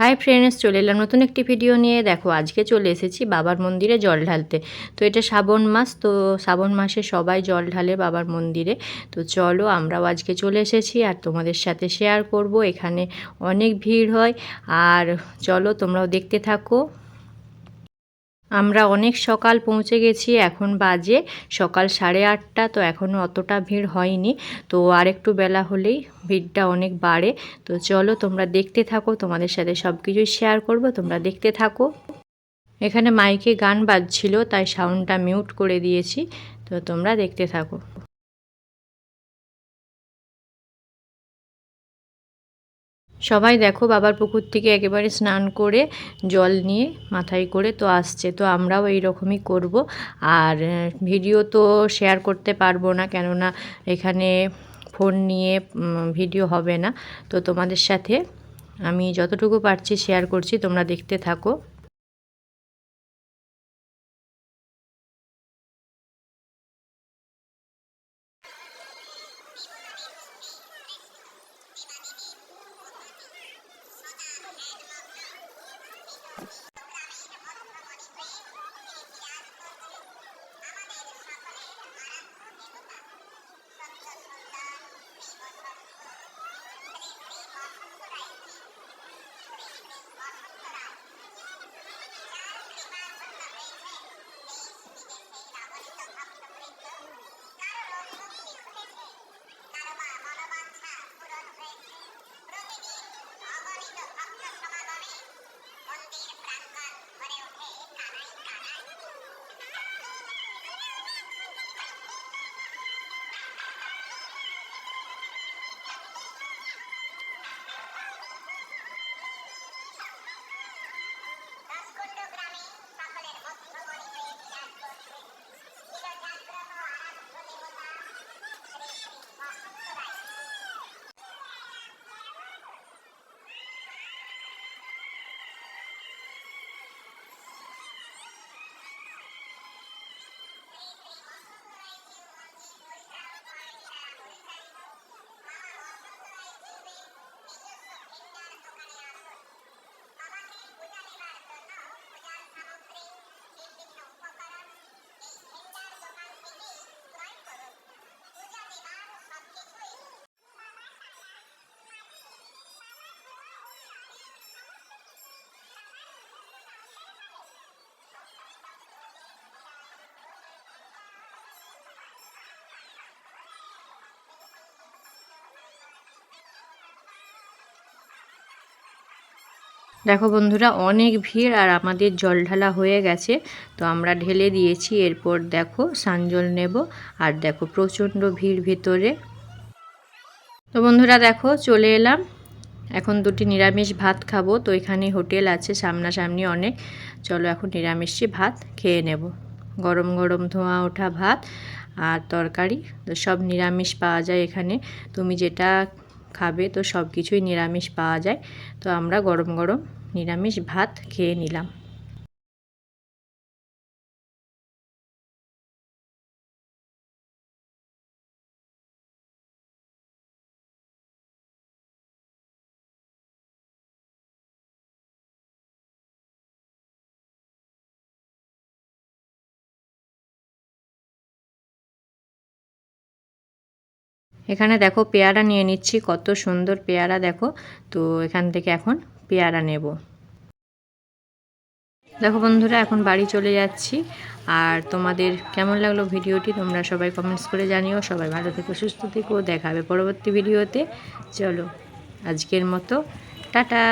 Hi friends চলে এলাম নতুন একটি ভিডিও নিয়ে। দেখো, আজকে চলে এসেছি বাবার মন্দিরে জল ঢালতে। তো এটা শ্রাবণ মাস, তো শ্রাবণ মাসে সবাই জল ঢালে বাবার মন্দিরে। তো চলো, আমরাও আজকে চলে এসেছি আর তোমাদের সাথে শেয়ার করব। এখানে অনেক ভিড় হয়। আর চলো, তোমরাও দেখতে থাকো। আমরা অনেক সকাল পৌঁছে গেছি, এখন বাজে সকাল সাড়ে আটটা, তো এখনও অতটা ভিড় হয়নি। তো আর একটু বেলা হলেই ভিড়টা অনেক বাড়ে। তো চলো তোমরা দেখতে থাকো, তোমাদের সাথে সব কিছুই শেয়ার করব, তোমরা দেখতে থাকো। এখানে মাইকে গান বাজছিল, তাই সাউন্ডটা মিউট করে দিয়েছি। তো তোমরা দেখতে থাকো। সবাই দেখো বাবার পুকুর থেকে একেবারে স্নান করে জল নিয়ে মাথায় করে তো আসছে, তো আমরাও এই রকমই করব। আর ভিডিও তো শেয়ার করতে পারব না কেননা এখানে ফোন নিয়ে ভিডিও হবে না। তো তোমাদের সাথে আমি যতটুকু পারছি শেয়ার করছি, তোমরা দেখতে থাকো। দেখো বন্ধুরা, অনেক ভিড় আর আমাদের জল ঢালা হয়ে গেছে, তো আমরা ঢেলে দিয়েছি। এরপর দেখো সানজল নেব আর দেখো প্রচণ্ড ভিড় ভেতরে। তো বন্ধুরা, দেখো চলে এলাম। এখন দুটি নিরামিষ ভাত খাব, তো এখানে হোটেল আছে, সামনাসামনি অনেক। চলো এখন নিরামিষই ভাত খেয়ে নেব। গরম গরম ধোঁয়া ওঠা ভাত আর তরকারি, তো সব নিরামিষ পাওয়া যায় এখানে। তুমি যেটা খাবে, তো সব কিছুই নিরামিষ পাওয়া যায়। তো আমরা গরম গরম নিরামিষ ভাত খেয়ে নিলাম। এখানে দেখো পেয়ারা নিয়ে নিচ্ছি, কত সুন্দর পেয়ারা দেখো। তো এখান থেকে এখন পেয়ারা নেব। দেখো বন্ধুরা, এখন বাড়ি চলে যাচ্ছি। আর তোমাদের কেমন লাগল ভিডিওটি তোমরা সবাই কমেন্টস করে জানিও। সবাই ভালো থেকো, সুস্থ থেকো। দেখাবে পরবর্তী ভিডিওতে। চলো, আজকের মতো, টাটা।